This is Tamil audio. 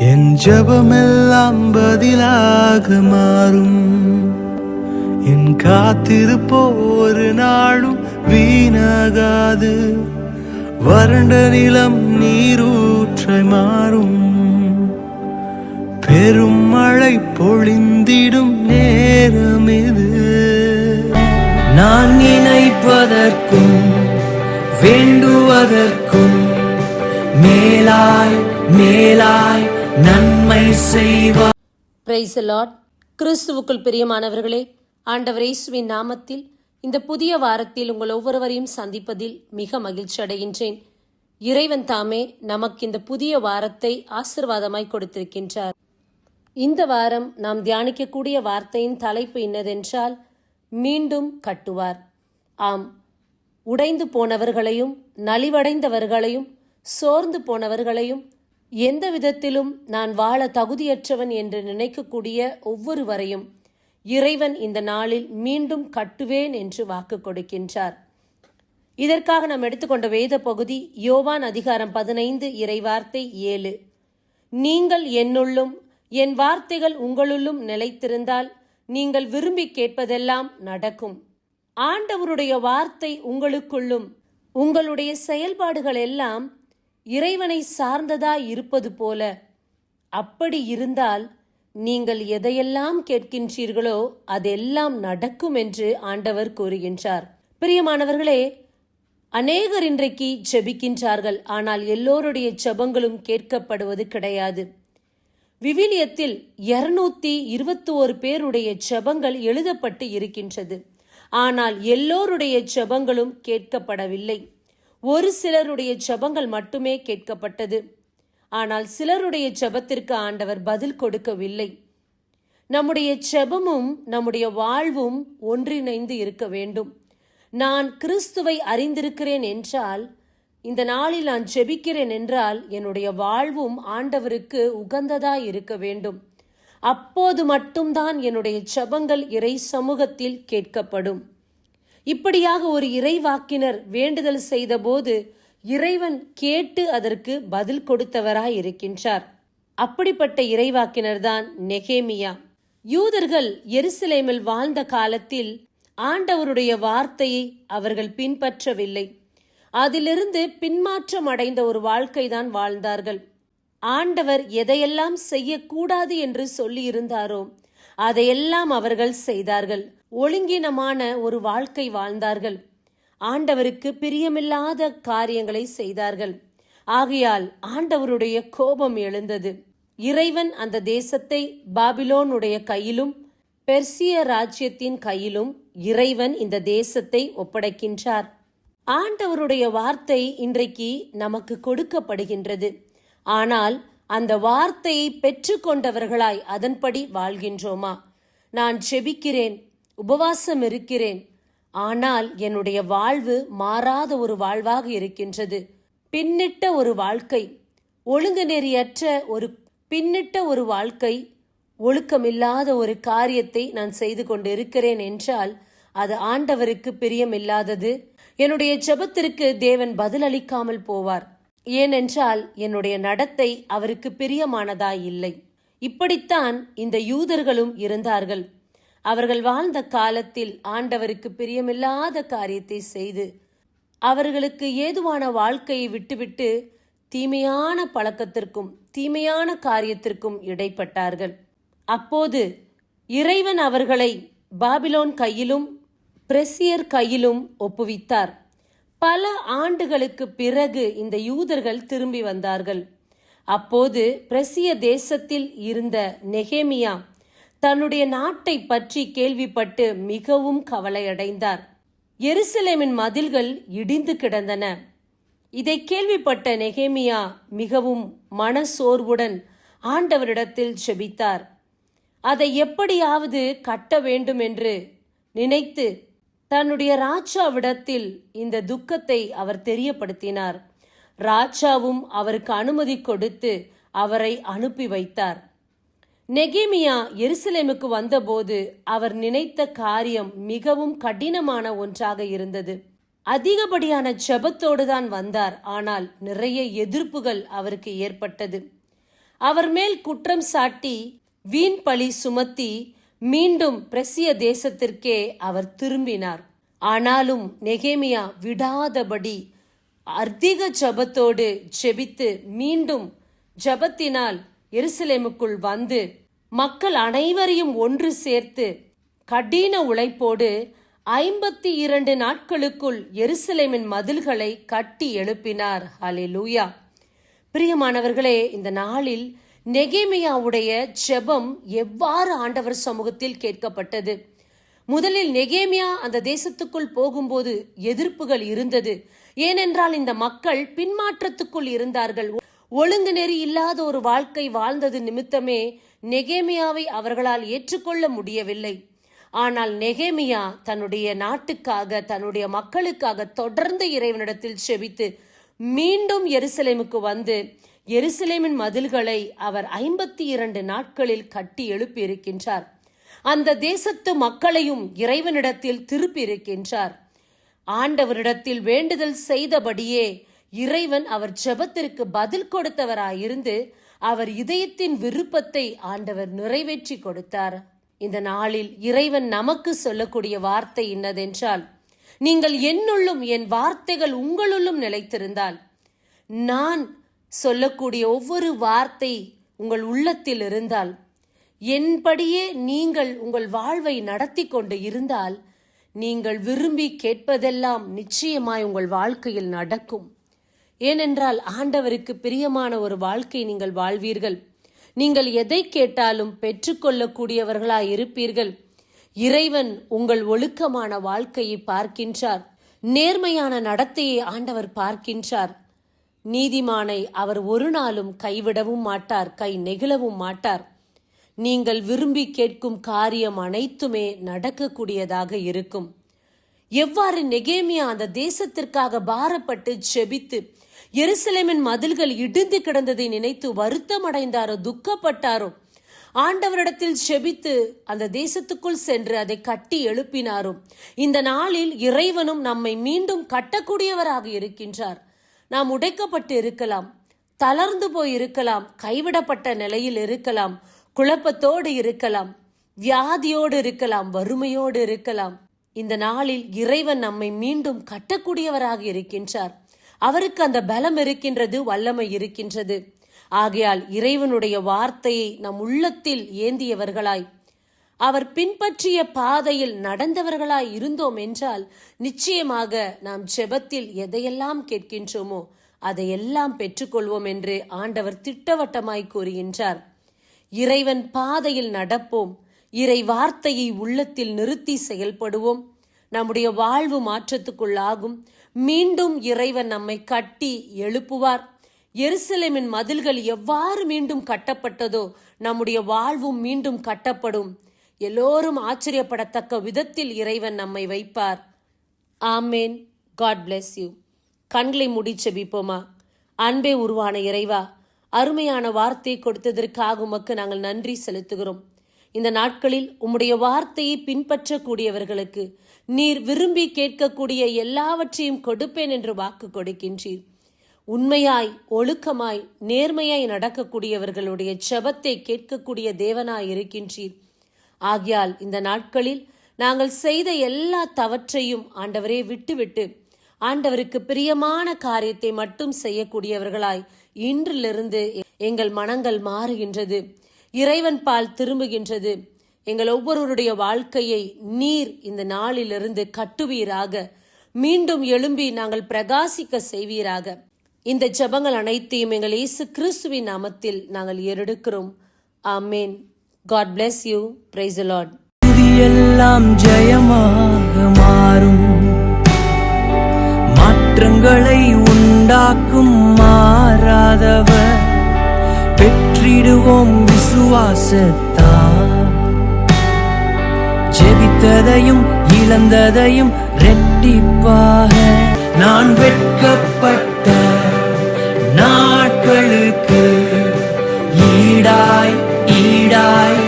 என் ஜபமெல்லாம் பதிலாக மாறும். என் காத்திருப்போ ஒரு நாளும் வீணாகாது. வறண்ட நிலம் நீரூற்றை மாறும். பெரும் மழை பொழிந்திடும் நேரம் இது நான் நினைப்பதற்கும் வேண்டுவதற்கும் மேலாய் மேலாய் நன்மை செய்வார் பிரைஸ் லார்ட் கிறிஸ்துவுக்குள் பிரியமானவர்களே ஆண்டவர் இயேசுவின் நாமத்தில் இந்த புதிய வாரத்தில் உங்கள் ஒவ்வொருவரையும் சந்திப்பதில் மிக மகிழ்ச்சி அடைகின்றேன். இறைவன் தாமே நமக்கு இந்த புதிய வாரத்தை ஆசிர்வாதமாய் கொடுத்திருக்கின்றார். இந்த வாரம் நாம் தியானிக்கக்கூடிய வார்த்தையின் தலைப்பு இன்னதென்றால் மீண்டும் கட்டுவார். ஆம் உடைந்து போனவர்களையும் நலிவடைந்தவர்களையும் சோர்ந்து போனவர்களையும் எந்த விதத்திலும் நான் வாழ தகுதியற்றவன் என்று நினைக்கக்கூடிய ஒவ்வொருவரையும் இறைவன் இந்த நாளில் மீண்டும் கட்டுவேன் என்று வாக்கு கொடுக்கின்றார். இதற்காக நாம் எடுத்துக்கொண்ட வேத பகுதி யோவான் அதிகாரம் பதினைந்து இறைவார்த்தை ஏழு. நீங்கள் என்னுள்ளும் என் வார்த்தைகள் உங்களுள்ளும் நிலைத்திருந்தால் நீங்கள் விரும்பி கேட்பதெல்லாம் நடக்கும். ஆண்டவருடைய வார்த்தை உங்களுக்குள்ளும் உங்களுடைய செயல்பாடுகள் எல்லாம் இறைவனை சார்ந்ததா இருப்பது போல அப்படி இருந்தால் நீங்கள் எதையெல்லாம் கேட்கின்றீர்களோ அதெல்லாம் நடக்கும் என்று ஆண்டவர் கூறுகின்றார். பிரியமானவர்களே அநேகர் இன்றைக்கு ஜெபிக்கின்றார்கள் ஆனால் எல்லோருடைய ஜெபங்களும் கேட்கப்படுவது கிடையாது. விவிலியத்தில் இருநூத்தி இருபத்தி ஒரு பேருடைய ஜெபங்கள் எழுதப்பட்டு இருக்கின்றது. ஆனால் எல்லோருடைய ஜெபங்களும் கேட்கப்படவில்லை. ஒரு சிலருடைய ஜபங்கள் மட்டுமே கேட்கப்பட்டது. ஆனால் சிலருடைய ஜபத்திற்கு ஆண்டவர் பதில் கொடுக்கவில்லை. நம்முடைய ஜெபமும் நம்முடைய வாழ்வும் ஒன்றிணைந்து இருக்க வேண்டும். நான் கிறிஸ்துவை அறிந்திருக்கிறேன் என்றால் இந்த நாளில் நான் ஜெபிக்கிறேன் என்றால் என்னுடைய வாழ்வும் ஆண்டவருக்கு உகந்ததாய் இருக்க வேண்டும். அப்போது மட்டும்தான் என்னுடைய ஜெபங்கள் இறை சமூகத்தில் கேட்கப்படும். இப்படியாக ஒரு இறைவாக்கினர் வேண்டுதல் செய்தபோது இறைவன் கேட்டு அதற்கு பதில் கொடுத்தவராய் இருக்கின்றார் அப்படிப்பட்ட இறைவாக்கினர் தான் நெகேமியா. யூதர்கள் எருசலேமில் வாழ்ந்த காலத்தில் ஆண்டவருடைய வார்த்தையை அவர்கள் பின்பற்றவில்லை. அதிலிருந்து பின்மாற்றம் அடைந்த ஒரு வாழ்க்கைதான் வாழ்ந்தார்கள். ஆண்டவர் எதையெல்லாம் செய்யக்கூடாது என்று சொல்லியிருந்தாரோ அதையெல்லாம் அவர்கள் செய்தார்கள். ஒழுங்கினமான ஒரு வாழ்க்கை வாழ்ந்தார்கள். ஆண்டவருக்கு பிரியமில்லாத காரியங்களை செய்தார்கள். ஆகையால் ஆண்டவருடைய கோபம் எழுந்தது. இறைவன் அந்த தேசத்தை பாபிலோனுடைய கையிலும் பெர்சிய ராஜ்யத்தின் கையிலும் இறைவன் இந்த தேசத்தை ஒப்படைக்கின்றார். ஆண்டவருடைய வார்த்தை இன்றைக்கு நமக்கு கொடுக்கப்படுகின்றது. ஆனால் அந்த வார்த்தையை பெற்றுக்கொண்டவர்களாய் அதன்படி வாழ்கின்றோமா? நான் செபிக்கிறேன். உபவாசம் இருக்கிறேன். ஆனால் என்னுடைய வாழ்வு மாறாத ஒரு வாழ்வாக இருக்கின்றது. பின்னிட்ட ஒரு வாழ்க்கை ஒழுங்கு நெறியற்ற ஒரு பின்னிட்ட ஒரு வாழ்க்கை ஒழுக்கமில்லாத ஒரு காரியத்தை நான் செய்து கொண்டு இருக்கிறேன் என்றால் அது ஆண்டவருக்கு பிரியமில்லாதது. என்னுடைய ஜெபத்திற்கு தேவன் பதிலளிக்காமல் போவார். ஏனென்றால் என்னுடைய நடத்தை அவருக்கு பிரியமானதாய் இல்லை. இப்படித்தான் இந்த யூதர்களும் இருந்தார்கள். அவர்கள் வாழ்ந்த காலத்தில் ஆண்டவருக்கு பிரியமில்லாத காரியத்தை செய்து அவர்களுக்கு ஏதுவான வாழ்க்கையை விட்டுவிட்டு தீமையான பழக்கத்திற்கும் தீமையான காரியத்திற்கும் இடைப்பட்டார்கள். அப்போது இறைவன் அவர்களை பாபிலோன் கையிலும் பிரசியர் கையிலும் ஒப்புவித்தார். பல ஆண்டுகளுக்கு பிறகு இந்த யூதர்கள் திரும்பி வந்தார்கள். அப்போது பிரசிய தேசத்தில் இருந்த நெகேமியா தன்னுடைய நாட்டை பற்றி கேள்விப்பட்டு மிகவும் கவலையடைந்தார். எருசலேமின் மதில்கள் இடிந்து கிடந்தன. இதை கேள்விப்பட்ட நெகேமியா மிகவும் மனசோர்வுடன் ஆண்டவரிடத்தில் செபித்தார். அதை எப்படியாவது கட்ட வேண்டும் என்று நினைத்து தன்னுடைய ராஜாவிடத்தில் இந்த துக்கத்தை அவர் தெரியப்படுத்தினார். ராஜாவும் அவருக்கு அனுமதி கொடுத்து அவரை அனுப்பி வைத்தார். நெகேமியா எருசலேமுக்கு வந்தபோது அவர் நினைத்த காரியம் மிகவும் கடினமான ஒன்றாக இருந்தது. அதிகப்படியான ஜெபத்தோடு தான் வந்தார். ஆனால் நிறைய எதிர்ப்புகள் அவருக்கு ஏற்பட்டது. அவர் மேல் குற்றம் சாட்டி வீண் பழி சுமத்தி மீண்டும் பிரசிய தேசத்திற்கே அவர் திரும்பினார். ஆனாலும் நெகேமியா விடாதபடி அதிக ஜபத்தோடு ஜெபித்து மீண்டும் ஜபத்தினால் எருசலேமுக்குள் வந்து மக்கள் அனைவரையும் ஒன்று சேர்த்து கடின உழைப்போடு ஐம்பத்தி இரண்டு நாட்களுக்குள் எருசலேமின் மதில்களை கட்டி எழுப்பினார். ஹalleluya. பிரியமானவர்களே இந்த நாளில் நெகேமியாவுடைய ஜெபம் எவ்வாறு ஆண்டவர் சமூகத்தில் கேட்கப்பட்டது? முதலில் நெகேமியா அந்த தேசத்துக்குள் போகும்போது எதிர்ப்புகள் இருந்தது. ஏனென்றால் இந்த மக்கள் பின்மாற்றத்துக்குள் இருந்தார்கள். ஒழுங்கு நெறி இல்லாத ஒரு வாழ்க்கை வாழ்ந்தது நிமித்தமே நெகேமியாவை அவர்களால் ஏற்றுக்கொள்ள முடியவில்லை. ஆனால் நெகேமியா தன்னுடைய நாட்டுக்காக தன்னுடைய மக்களுக்காக தொடர்ந்து இறைவனிடத்தில் செபித்து மீண்டும் எருசலேமுக்கு வந்து எருசலேமின் மதில்களை அவர் ஐம்பத்தி இரண்டு நாட்களில் கட்டி எழுப்பியிருக்கின்றார். அந்த தேசத்து மக்களையும் இறைவனிடத்தில் திருப்பியிருக்கின்றார். ஆண்டவரிடத்தில் வேண்டுதல் செய்தபடியே இறைவன் அவர் ஜெபத்திற்கு பதில் கொடுத்தவராயிருந்து அவர் இதயத்தின் விருப்பத்தை ஆண்டவர் நிறைவேற்றி கொடுத்தார். இந்த நாளில் இறைவன் நமக்கு சொல்லக்கூடிய வார்த்தை இன்னதென்றால் நீங்கள் என்னுள்ளும் என் வார்த்தைகள் உங்களுள்ளும் நிலைத்திருந்தால் நான் சொல்லக்கூடிய ஒவ்வொரு வார்த்தை உங்கள் உள்ளத்தில் இருந்தால் என்படியே நீங்கள் உங்கள் வாழ்வை நடத்தி கொண்டு இருந்தால் நீங்கள் விரும்பி கேட்பதெல்லாம் நிச்சயமாய் உங்கள் வாழ்க்கையில் நடக்கும். ஏனென்றால் ஆண்டவருக்கு பிரியமான ஒரு வாழ்க்கை நீங்கள் வாழ்வீர்கள். நீங்கள் எதை கேட்டாலும் பெற்றுக்கொள்ளக்கூடியவர்களாய் இருப்பீர்கள் இறைவன் உங்கள் ஒழுக்கமான வாழ்க்கையை பார்க்கின்றார். நேர்மையான நடத்தையை ஆண்டவர் பார்க்கின்றார். நீதிமானை அவர் ஒரு நாளும் கைவிடவும் மாட்டார் கை நெகிழவும் மாட்டார். நீங்கள் விரும்பி கேட்கும் காரியம் அனைத்துமே நடக்கக்கூடியதாக இருக்கும். எவ்வாறு நெகேமியா அந்த தேசத்திற்காக பாரப்பட்டு செபித்து எருசலேமின் மதில்கள் இடிந்து கிடந்ததை நினைத்து வருத்தம் அடைந்தாரோ துக்கப்பட்டாரோ? ஆண்டவரிடத்தில் செபித்து அந்த தேசத்துக்குள் சென்று அதை கட்டி எழுப்பினாரும் இந்த நாளில் இறைவனும் நம்மை மீண்டும் கட்டக்கூடியவராக இருக்கின்றார். நாம் உடைக்கப்பட்டு இருக்கலாம் தளர்ந்து போய் இருக்கலாம் கைவிடப்பட்ட நிலையில் இருக்கலாம் குழப்பத்தோடு இருக்கலாம் வியாதியோடு இருக்கலாம் வறுமையோடு இருக்கலாம். இந்த நாளில் இறைவன் நம்மை மீண்டும் கட்டக்கூடியவராக இருக்கின்றார். அவருக்கு அந்த பலம் இருக்கின்றது வல்லமை இருக்கின்றது. ஆகையால் இறைவனுடைய வார்த்தையை நம் உள்ளத்தில் ஏந்தியவர்களாய் அவர் பின்பற்றிய பாதையில் நடந்தவர்களாய் இருந்தோம் என்றால் நிச்சயமாக நாம் ஜெபத்தில் எதையெல்லாம் கேட்கின்றோமோ அதையெல்லாம் பெற்றுக்கொள்வோம் என்று ஆண்டவர் திட்டவட்டமாய் கூறுகின்றார். இறைவன் பாதையில் நடப்போம் இறை வார்த்தையை உள்ளத்தில் நிறுத்தி செயல்படுவோம் நம்முடைய வாழ்வு மாற்றத்துக்குள்ளாகும் மீண்டும் இறைவன் நம்மை கட்டி எழுப்புவார். எருசலேமின் மதில்கள் எவ்வாறு மீண்டும் கட்டப்பட்டதோ நம்முடைய வாழ்வும் மீண்டும் கட்டப்படும். எல்லோரும் ஆச்சரியப்படத்தக்க விதத்தில் இறைவன் நம்மை வைப்பார். ஆமேன். காட் பிளெஸ் யூ கண்களை முடிச்ச பிப்போமா அன்பே உருவான இறைவா அருமையான வார்த்தையை கொடுத்ததற்காக உமக்கு நாங்கள் நன்றி செலுத்துகிறோம். இந்த நாட்களில் உம்முடைய வார்த்தையை பின்பற்றக்கூடியவர்களுக்கு நீர் விரும்பி கேட்கக்கூடிய எல்லாவற்றையும் கொடுப்பேன் என்று வாக்கு கொடுக்கின்றீர். உண்மையாய் ஒழுக்கமாய் நேர்மையாய் நடக்கக்கூடியவர்களுடைய செபத்தை கேட்கக்கூடிய தேவனாய் இருக்கின்றீர். ஆகையால் இந்த நாட்களில் நாங்கள் செய்த எல்லா தவற்றையும் ஆண்டவரே விட்டுவிட்டு ஆண்டவருக்கு பிரியமான காரியத்தை மட்டும் செய்யக்கூடியவர்களாய் இன்றிலிருந்து எங்கள் மனங்கள் மாறுகின்றது. இறைவன் பால் திரும்புகின்றது. எங்கள் ஒவ்வொருவருடைய வாழ்க்கையை நீர் இந்த நாளிலிருந்து கட்டுவீராக. மீண்டும் எழும்பி நாங்கள் பிரகாசிக்க செய்வீராக. இந்த ஜபங்கள் அனைத்தையும் எங்கள் இயேசு கிறிஸ்துவின் நாமத்தில் நாங்கள் ஏறெடுக்கிறோம். ஆமேன். God bless you praise Lord எல்லாம் ஜெயமாக மாறும். மாற்றங்களை உண்டாக்கும் மாறாதவர். பெற்றிடுவோம் விசுவாசத்தால் ஜெபித்ததையும் இழந்ததையும் ரெட்டிப்பாக. நான் வெட்கப்பட்ட நாட்களுக்கு ஈடாய் ஈடாய்